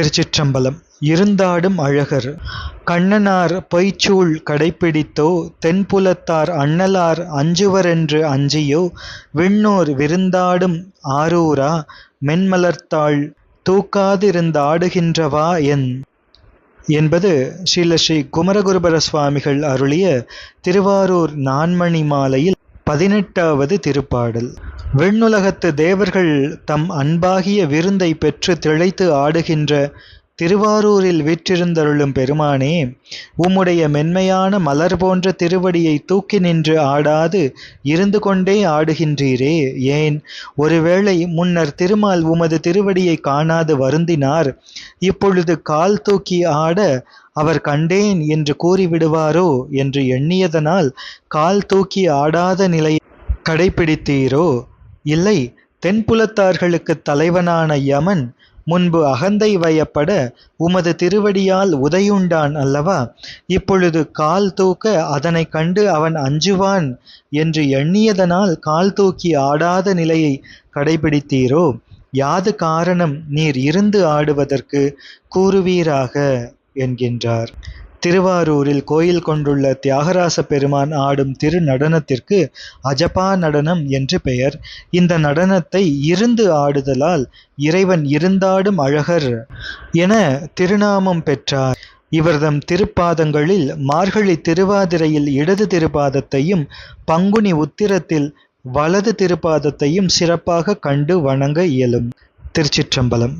திருச்சிற்றம்பலம். இருந்தாடும் அழகர். கண்ணனார் பொய்ச்சூள் கடைப்பிடித்தோ தென்புலத்தார் அண்ணலார் அஞ்சுவரென்று அஞ்சியோ விண்ணோர் விருந்தாடும் ஆரூரா மென்மலர்த்தாள் தூக்காதிருந்தாடுகின்றவா என். என்பது ஸ்ரீல ஸ்ரீ குமரகுருபர சுவாமிகள் அருளிய திருவாரூர் நான்மணி மாலையில் பதினெட்டாவது திருப்பாடல். விண்ணுலகத்து தேவர்கள் தம் அன்பாகிய விருந்தை பெற்று திளைத்து ஆடுகின்ற திருவாரூரில் வீற்றிருந்தருளும் பெருமானே உம்முடைய மென்மையான மலர் போன்ற திருவடியை தூக்கி நின்று ஆடாது இருந்து கொண்டே ஆடுகின்றீரே. ஏன்? ஒருவேளை முன்னர் திருமால் உமது திருவடியை காணாது வருந்தினார். இப்பொழுது கால் தூக்கி ஆட அவர் கண்டேன் என்று கூறிவிடுவாரோ என்று எண்ணியதனால் கால் தூக்கி ஆடாத நிலையை கடைபிடித்தீரோ? இல்லை தென்புலத்தார்களுக்கு தலைவனான யமன் முன்பு அகந்தை வயப்பட உமது திருவடியால் உதையுண்டான் அல்லவா? இப்பொழுது கால் தூக்க அதனை கண்டு அவன் அஞ்சுவான் என்று எண்ணியதனால் கால் தூக்கி ஆடாத நிலையை கடைபிடித்தீரோ? யாது காரணம் நீர் இருந்து ஆடுவதற்கு கூறுவீராக? என்கின்றார். திருவாரூரில் கோயில் கொண்டுள்ள தியாகராச பெருமான் ஆடும் திரு நடனத்திற்கு அஜபா நடனம் என்று பெயர். இந்த நடனத்தை இருந்து ஆடுதலால் இறைவன் இருந்தாடும் அழகர் என திருநாமம் பெற்றார். இவர்தம் திருப்பாதங்களில் மார்கழி திருவாதிரையில் இடது திருப்பாதத்தையும் பங்குனி உத்திரத்தில் வலது திருப்பாதத்தையும் சிறப்பாக கண்டு வணங்க இயலும். திருச்சிற்றம்பலம்.